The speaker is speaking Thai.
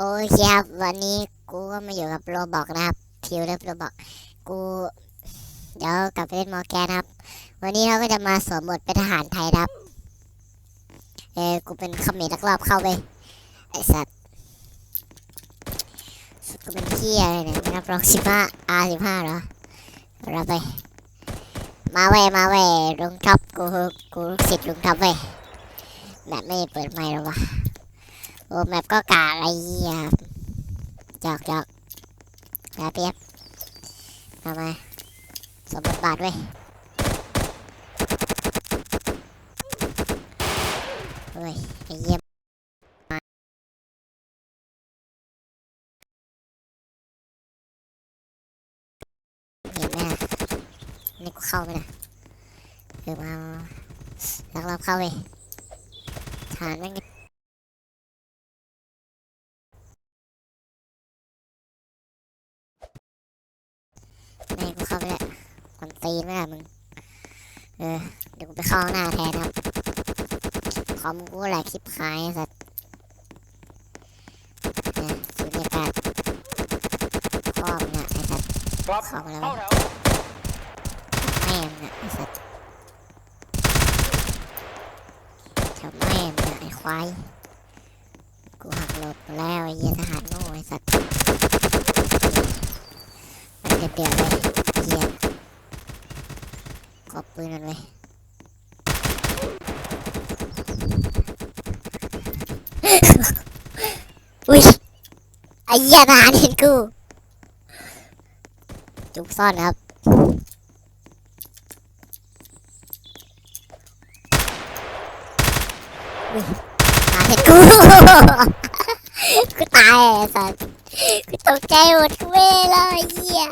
โอเคครับวันนี้กูก็มาอยู่กับโรบอกนะครับทิวเลิฟโรบอกกูเดี๋ยวกลับไปเล่นมอแกนครับ วันนี้เราก็จะมาสวมบทเป็นทหารไทยครับเออกูเป็นขมรลักลอบเข้าไปไอสัตว์กูเป็นเที่ยอะไรเนี่ยไม่รับรองสิบห้าอาสิบห้าเหรอรับไป มาเว้มาเว้ลุงท็อปกูกูลูกศิษย์ลุงท็อปเว้แบบไม่เปิดไมค์หรอวะ โอ้แมปก็กาอะไรอะจอกจอกนาเปียบมามาสมบทบาทเว้ยเฮ้ยไอ้เยี่ยมเห็นไหมล่ะนี่กูเข้าไหมล่ะเดี๋ยวมาลักลอบเข้าเว้ยฐานแม่ง มันตีนไม่ได้มึง เออ เดี๋ยวกูไปเข้าข้างหน้าแทนครับคอมกูแหละคลิปขายไอ้สัตว์เนี่ยสูญญากาศคอมเนี่ยไอ้สัตว์ครับเข้ามาแล้วเข้าแถวแม่มเนี่ยไอ้สัตว์แถวแม่มเนี่ยไอ้ควายกูหักหลบไปแล้วไอ้เหี้ยทหารโง่ไอ้สัตว์มันเดือดเดือดเลยเหี้ยก อบปืนมันไว้ยอุ้ยไอ้ยทหารเห็นกู จุกซ่อนครับอุ้ยทหาเห็นกู กูตายสัสกูตกใจหมดเว้ยเลยเหี้ย